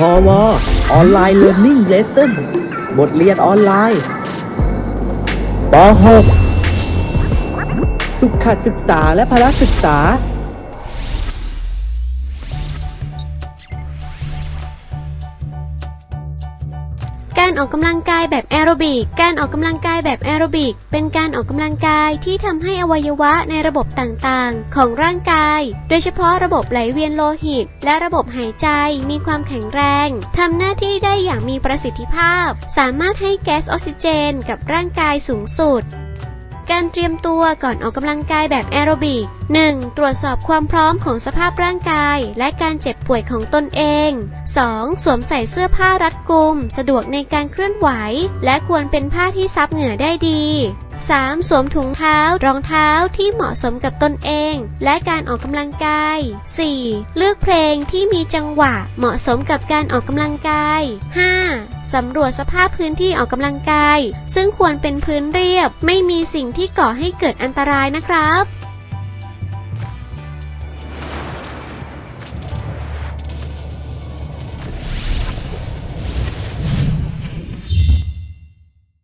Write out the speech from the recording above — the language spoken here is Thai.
พอวออนไลน์เรียน i ิ่งเลสเซ่นบทเรียนออนไลน์ป .6 สุขศึกษาและพละศึกษา การออกกำลังกายแบบแอโรบิก การออกกำลังกายแบบแอโรบิก เป็นการออกกำลังกายที่ทำให้อวัยวะในระบบต่างๆ ของร่างกาย โดยเฉพาะระบบไหลเวียนโลหิต และระบบหายใจมีความแข็งแรงทำหน้าที่ได้อย่างมีประสิทธิภาพ สามารถให้แก๊สออกซิเจนกับร่างกายสูงสุด การเตรียมตัวก่อนออกกำลังกายแบบแอโรบิก 1. ตรวจสอบความพร้อมของสภาพร่างกาย และการเจ็บป่วยของตนเอง 2. สวมใส่เสื้อผ้ารัดกุม สะดวกในการเคลื่อนไหว และควรเป็นผ้าที่ซับเหงื่อได้ดี 3. สวมถุงเท้ารองเท้าที่เหมาะสมกับตนเอง และการออกกำลังกาย 4. เลือกเพลงที่มีจังหวะเหมาะสมกับการออกกำลังกาย 5. สำรวจสภาพพื้นที่ออกกำลังกาย ซึ่งควรเป็นพื้นเรียบ ไม่มีสิ่งที่ก่อให้เกิดอันตรายนะครับ